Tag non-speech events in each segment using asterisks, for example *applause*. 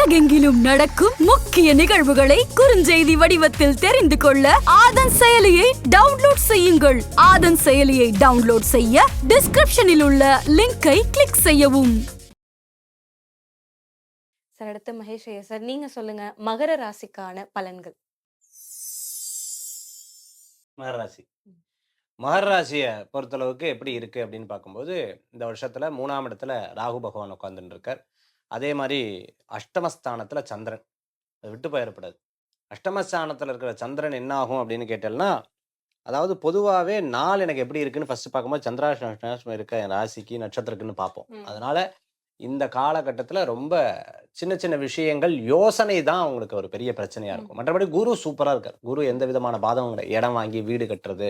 உலகெங்கிலும் நடக்கும் முக்கிய நிகழ்வுகளை குறுஞ்செய்தி வடிவத்தில் தெரிந்து கொள்ள ஆதன் செயலியை டவுன்லோட் செய்யுங்கள். ஆதன் செயலியை டவுன்லோட் செய்ய டிஸ்கிரிப்ஷனில் உள்ள லிங்கை கிளிக் செய்யவும். சார் அடுத்து மகேஷ் ஐயா சார் நீங்க சொல்லுங்க மகர ராசிக்கான பலன்கள். மகர ராசி. மகர ராசியை பொறுத்தளவுக்கு எப்படி இருக்குது அப்படின்னு பார்க்கும்போது இந்த வருஷத்தில் மூணாம் இடத்துல ராகு பகவான் உட்காந்துட்டு இருக்கார். அதே மாதிரி அஷ்டமஸ்தானத்தில் சந்திரன். அது விட்டு போயிடப்படாது அஷ்டமஸ்தானத்தில் இருக்கிற சந்திரன் என்ன ஆகும் அப்படின்னு கேட்டேன்னா அதாவது பொதுவாகவே நாள் எனக்கு எப்படி இருக்குன்னு ஃபர்ஸ்ட் பார்க்கும்போது சந்திராஷ்டம் இருக்க ராசிக்கு நட்சத்திரக்குன்னு பார்ப்போம். அதனால இந்த காலகட்டத்தில் ரொம்ப சின்ன சின்ன விஷயங்கள் யோசனை தான் உங்களுக்கு ஒரு பெரிய பிரச்சனையா இருக்கும். மற்றபடி குரு சூப்பராக இருக்கார். குரு எந்த விதமான பாதமும் இடம் வாங்கி வீடு கட்டுறது.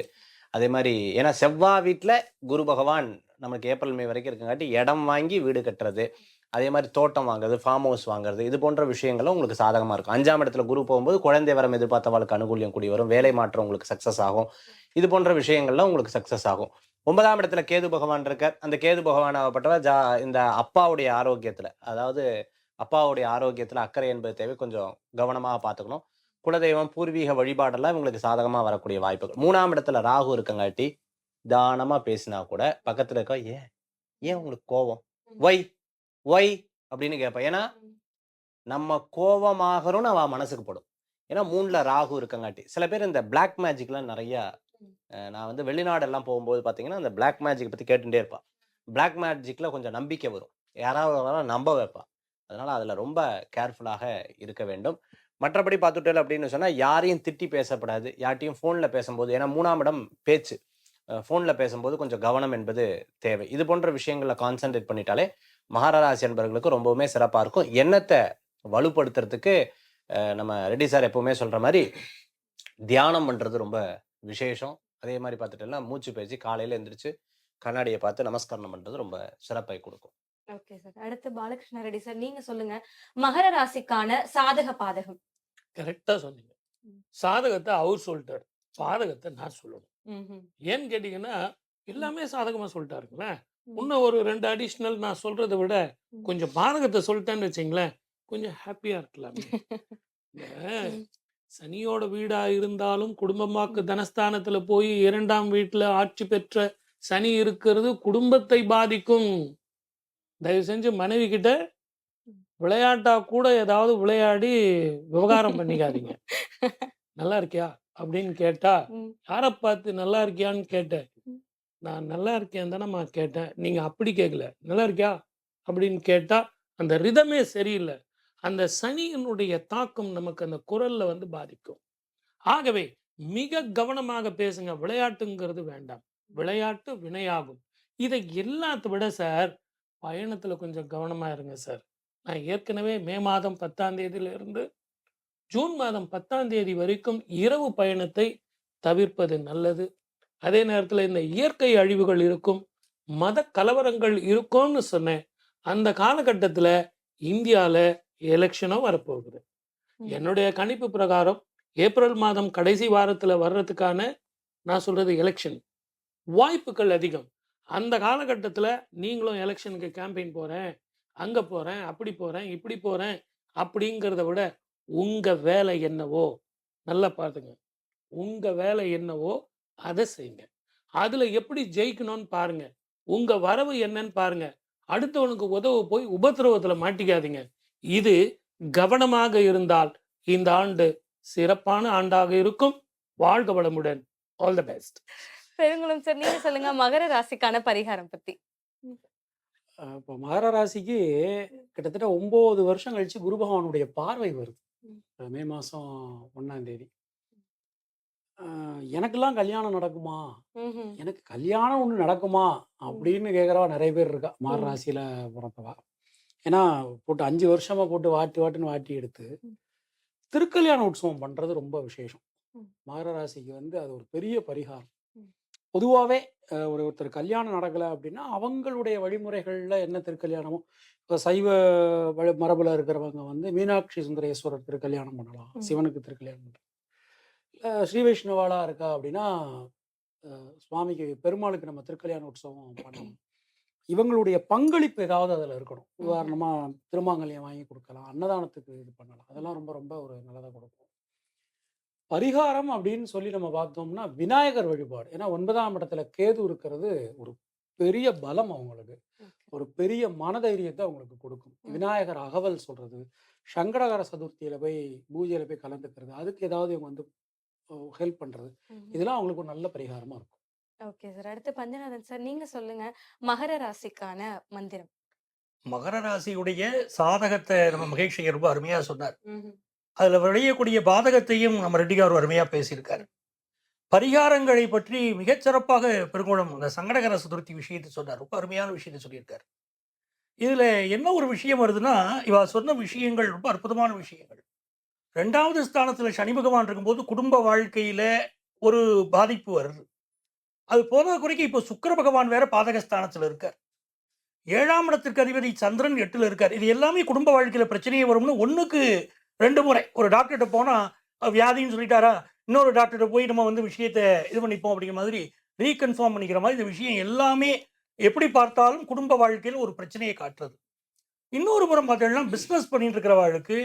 அதே மாதிரி ஏன்னா செவ்வாய் வீட்டில் குரு பகவான் நமக்கு ஏப்ரல் மே வரைக்கும் இருக்கங்காட்டி இடம் வாங்கி வீடு கட்டுறது அதே மாதிரி தோட்டம் வாங்குறது ஃபார்ம் ஹவுஸ் வாங்குறது இது போன்ற விஷயங்களும் உங்களுக்கு சாதகமாக இருக்கும். அஞ்சாம் இடத்துல குரு போகும்போது குழந்தை வரம் எதிர்பார்த்தவாளுக்கு அனுகூலியம் கூடி வரும் வேலை மாற்றம் உங்களுக்கு சக்ஸஸ் ஆகும். இது போன்ற விஷயங்கள்லாம் உங்களுக்கு சக்ஸஸ் ஆகும். ஒன்பதாம் இடத்துல கேது பகவான் இருக்கார். அந்த கேது பகவான் ஆகப்பட்டவா ஜா இந்த அப்பாவுடைய ஆரோக்கியத்தில் அதாவது அப்பாவுடைய ஆரோக்கியத்தில் அக்கறை என்பது தேவை. கொஞ்சம் கவனமாக பார்த்துக்கணும். குலதெய்வம் பூர்வீக வழிபாடெல்லாம் இவங்களுக்கு சாதகமாக வரக்கூடிய வாய்ப்புகள். மூணாம் இடத்துல ராகு இருக்கங்காட்டி தானமாக பேசினா கூட பக்கத்தில் இருக்க ஏன் ஏன் உங்களுக்கு கோவம்? ஒய் ஒய் அப்படின்னு கேட்பேன் ஏன்னா நம்ம கோவமாகறோம்னு அவ மனசுக்கு படும். ஏன்னா மூணில் ராகு இருக்கங்காட்டி. சில பேர் இந்த பிளாக் மேஜிக்லாம் நிறையா நான் வந்து வெளிநாடெல்லாம் போகும்போது பார்த்தீங்கன்னா அந்த பிளாக் மேஜிக் பற்றி கேட்டுட்டே இருப்பா. பிளாக் மேஜிக்கில் கொஞ்சம் நம்பிக்கை வரும். யாராவது நம்ப வைப்பா. அதனால் அதில் ரொம்ப கேர்ஃபுல்லாக இருக்க வேண்டும். மற்றபடி பார்த்துட்டேன் அப்படின்னு சொன்னால் யாரையும் திட்டி பேசப்படாது. யார்ட்டையும் ஃபோனில் பேசும்போது ஏன்னா மூணாம் இடம் பேச்சு. ஃபோனில் பேசும்போது கொஞ்சம் கவனம் என்பது தேவை. இது போன்ற விஷயங்களில் கான்சென்ட்ரேட் பண்ணிட்டாலே மகாராசி என்பவர்களுக்கு ரொம்பவுமே சிறப்பாக இருக்கும். எண்ணத்தை வலுப்படுத்துறதுக்கு நம்ம ரெட்டி சார் எப்பவுமே சொல்கிற மாதிரி தியானம் பண்ணுறது ரொம்ப விசேஷம். அதே மாதிரி பார்த்துட்டோம்னா மூச்சு பேச்சு காலையில் எந்திரிச்சு கண்ணாடியை பார்த்து நமஸ்காரம் பண்ணுறது ரொம்ப சிறப்பை கொடுக்கும். Okay sir. அடுத்து பாலகிருஷ்ண ரெட்டி சார் நீங்க சொல்லுங்க. மகர ராசிக்கான சாதக பாதகம். கரெக்டா சொன்னீங்க. சாதகத்தை அவர் சொல்லிட்டாரு. பாதகத்தை நான் சொல்லணும். ஏன்னு கேட்டீங்கன்னா எல்லாமே சாதகமா சொல்லிட்டாருங்களேன். இன்னும் ஒரு ரெண்டு அடிஷ்னல் நான் சொல்றதை விட. கொஞ்சம் பாதகத்தை சொல்லிட்டேன்னு வச்சுங்களேன் கொஞ்சம் ஹாப்பியா இருக்கலாம். சனியோட வீடா இருந்தாலும் குடும்பமாக்கு தனஸ்தானத்துல போய் இரண்டாம் வீட்டுல ஆட்சி பெற்ற சனி இருக்கிறது குடும்பத்தை பாதிக்கும். தயவு செஞ்சு மனைவி கிட்ட விளையாட்டா கூட ஏதாவது விளையாடி விவகாரம் பண்ணிக்காதீங்க. *laughs* நல்லா இருக்கியா? அப்படின்னு கேட்டா. யாரை பார்த்து நல்லா இருக்கியான்னு கேட்டேன். நான் நல்லா இருக்கேன் தானேம்மா கேட்டேன். நீங்க அப்படி கேட்கல நல்லா இருக்கியா? அப்படின்னு கேட்டா அந்த ரிதமே சரியில்லை. அந்த சனியினுடைய தாக்கம் நமக்கு அந்த குரல்ல வந்து பாதிக்கும். ஆகவே மிக கவனமாக பேசுங்க. விளையாட்டுங்கிறது வேண்டாம். விளையாட்டு வினையாகும். இதை எல்லாத்த விட சார் பயணத்துல கொஞ்சம் கவனமா இருங்க சார். நான் ஏற்கனவே மே மாதம் பத்தாம் தேதியில இருந்து ஜூன் மாதம் பத்தாம் தேதி வரைக்கும் இரவு பயணத்தை தவிர்ப்பது நல்லது. அதே நேரத்தில் இந்த இயற்கை அழிவுகள் இருக்கும் மத கலவரங்கள் இருக்கும்னு சொன்னேன். அந்த காலகட்டத்தில் இந்தியாவில் எலெக்ஷனும் வரப்போகுது. என்னுடைய கணிப்பு பிரகாரம் ஏப்ரல் மாதம் கடைசி வாரத்தில் வர்றதுக்கான நான் சொல்றது எலெக்ஷன் வாய்ப்புகள் அதிகம். அந்த காலகட்டத்தில் நீங்களும் எலெக்ஷனுக்கு கேம்பெயின் போகிறேன் அங்கே போகிறேன் அப்படி போகிறேன் இப்படி போகிறேன் அப்படிங்கிறத விட உங்கள் வேலை என்னவோ நல்லா பார்த்துங்க உங்கள் வேலை என்னவோ அதை செய்யுங்க. அதில் எப்படி ஜெயிக்கணும்னு பாருங்க. உங்கள் வரவு என்னன்னு பாருங்க. அடுத்தவனுக்கு உதவ போய் உபத்திரவத்தில் மாட்டிக்காதீங்க. இது கவனமாக இருந்தால் இந்த ஆண்டு சிறப்பான ஆண்டாக இருக்கும். வாழ்க வளமுடன். All the best Perungulam sir நீங்க சொல்லுங்க. மகர ராசிக்கான பரிகாரம் பத்தி. இப்போ மகர ராசிக்கு கிட்டத்தட்ட ஒம்பது வருஷம் கழிச்சு குரு பகவானுடைய பார்வை வருது. ம். மாதம் ஒன்றாம் தேதி எனக்கெல்லாம் கல்யாணம் நடக்குமா ம்ஹும். எனக்கு கல்யாணம் ஒன்று நடக்குமா அப்படின்னு கேட்குறவா நிறைய பேர் இருக்கா மகர ம். ராசியில் பிறந்தவா ஏன்னா போட்டு அஞ்சு வருஷமா போட்டு வாட்டி வாட்டுன்னு வாட்டி எடுத்து ம். திருக்கல்யாண உற்சவம் பண்ணுறது ரொம்ப விசேஷம் ம். மகர ராசிக்கு வந்து அது ஒரு பெரிய பரிகாரம் ம். பொதுவாகவே ஒரு ஒருத்தர் கல்யாணம் நடக்கலை அப்படின்னா அவங்களுடைய வழிமுறைகளில் என்ன திருக்கல்யாணமோ இப்போ சைவ மரபில் இருக்கிறவங்க வந்து மீனாட்சி சுந்தரேஸ்வரர் திருக்கல்யாணம் பண்ணலாம். சிவனுக்கு திருக்கல்யாணம் பண்ணலாம் இல்லை ஸ்ரீ வைஷ்ணவாலாக இருக்கா அப்படின்னா சுவாமிக்கு பெருமாளுக்கு நம்ம திருக்கல்யாண உற்சவம் பண்ணலாம் இவங்களுடைய பங்களிப்பு ஏதாவது அதில் இருக்கணும். உதாரணமாக திருமாங்கல்யம் வாங்கி கொடுக்கலாம் அன்னதானத்துக்கு இது பண்ணலாம். அதெல்லாம் ரொம்ப ரொம்ப ஒரு நல்லதாக கொடுக்கும். பரிகாரம் அப்படின்னு சொல்லி நம்ம பார்த்தோம்னா விநாயகர் வழிபாடு. ஏன்னா ஒன்பதாம் இடத்துல கேது இருக்கிறது ஒரு பெரிய பலம் அவங்களுக்கு. ஒரு பெரிய மனதைரியத்தை அவங்களுக்கு கொடுக்கும். விநாயகர் அகவல் சொல்றது சங்கடகர சதுர்த்தியில போய் பூஜையில போய் கலந்துக்கிறது அதுக்கு ஏதாவது இவங்க வந்து ஹெல்ப் பண்றது. இதெல்லாம் அவங்களுக்கு ஒரு நல்ல பரிகாரமா இருக்கும். Okay sir. அடுத்து பஞ்சநாதன் சார் நீங்க சொல்லுங்க மகர ராசிக்கான மந்திரம். மகர ராசியுடைய சாதகத்தை நம்ம மகேஷ் ரொம்ப அருமையா சொன்னார். அதில் விளையக்கூடிய பாதகத்தையும் நம்ம ரெட்டிகார் அருமையாக பேசியிருக்காரு. பரிகாரங்களை பற்றி மிகச்சிறப்பாக சிறப்பாக இந்த சங்கடகர சதுர்த்தி விஷயத்தை சொன்னார். ரொம்ப அருமையான விஷயத்தை சொல்லியிருக்காரு. இதில் என்ன ஒரு விஷயம் வருதுன்னா இவா சொன்ன விஷயங்கள் ரொம்ப அற்புதமான விஷயங்கள். ரெண்டாவது ஸ்தானத்தில் சனி பகவான் இருக்கும்போது குடும்ப வாழ்க்கையில் ஒரு பாதிப்பு வருது. அது போதா குறைக்கு இப்போ சுக்கர பகவான் வேற பாதகஸ்தானத்துல இருக்கார். ஏழாம் இடத்திற்கு அதிபதி சந்திரன் எட்டில் இருக்கார். இது எல்லாமே குடும்ப வாழ்க்கையில் பிரச்சனையே வரும்னு ஒன்றுக்கு ரெண்டு முறை. ஒரு டாக்டர்கிட்ட போனால் வியாதின்னு சொல்லிட்டாரா? இன்னொரு டாக்டர்கிட்ட போய் நம்ம வந்து விஷயத்தை இது பண்ணிப்போம் அப்படிங்கிற மாதிரி ரீகன்ஃபார்ம் பண்ணிக்கிற மாதிரி இந்த விஷயம் எல்லாமே எப்படி பார்த்தாலும் குடும்ப வாழ்க்கையில் ஒரு பிரச்சனையை காட்டுறது. இன்னொரு புறம் பார்த்தீங்கன்னா பிஸ்னஸ் பண்ணிட்டு இருக்கிறவர்களுக்கு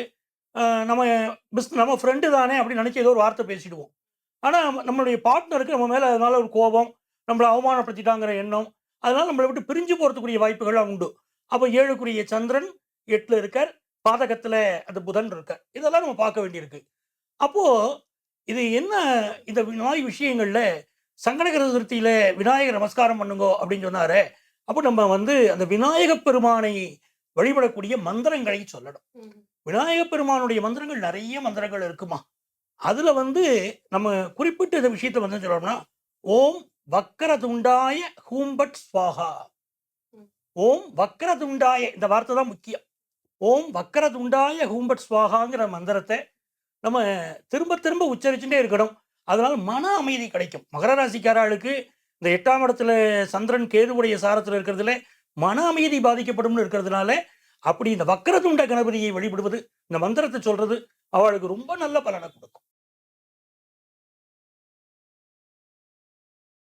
நம்ம பிஸ் நம்ம ஃப்ரெண்டு தானே அப்படின்னு நினச்சி ஏதோ ஒரு வார்த்தை பேசிடுவோம். ஆனால் நம்மளுடைய பார்ட்னருக்கு நம்ம மேலே அதனால ஒரு கோபம் நம்மளை அவமானப்படுத்திட்டாங்கிற எண்ணம் அதனால நம்மளை விட்டு பிரிஞ்சு போகிறதுக்குரிய வாய்ப்புகள்லாம் உண்டு. அப்போ ஏழுக்குரிய சந்திரன் எட்டில் இருக்கார். பாதகத்தில் அந்த புதன் இருக்கார் இதெல்லாம் நம்ம பார்க்க வேண்டியிருக்கு. அப்போது இது என்ன இந்த நாய் விஷயங்கள்ல சங்கடகர சதுர்த்தியில விநாயகர் நமஸ்காரம் பண்ணுங்கோ அப்படின்னு சொன்னாரே அப்போ நம்ம வந்து அந்த விநாயக பெருமானை வழிபடக்கூடிய மந்திரங்களை சொல்லணும். விநாயக பெருமானுடைய மந்திரங்கள் நிறைய மந்திரங்கள் இருக்குமா? அதுல வந்து நம்ம குறிப்பிட்ட இந்த விஷயத்தை வந்து சொல்லணும்னா ஓம் வக்கரதுண்டாய ஹூம்பட் ஸ்வாஹா. ம். ஓம் வக்கரதுண்டாய இந்த வார்த்தை தான் முக்கியம். ஓம் வக்கரதுண்டாய ஹூம்பட் ஸ்வாகாங்கிற மந்திரத்தை நம்ம திரும்ப திரும்ப உச்சரிச்சுட்டே இருக்கணும். அதனால் மன அமைதி கிடைக்கும். மகர ராசிக்காராளுக்கு இந்த எட்டாம் இடத்துல சந்திரன் கேதுவுடைய சாரத்தில் இருக்கிறதுல மன அமைதி பாதிக்கப்படும்னு இருக்கிறதுனால அப்படி இந்த வக்கரதுண்ட கணபதியை வழிபடுவது இந்த மந்திரத்தை சொல்றது அவளுக்கு ரொம்ப நல்ல பலனை கொடுக்கும்.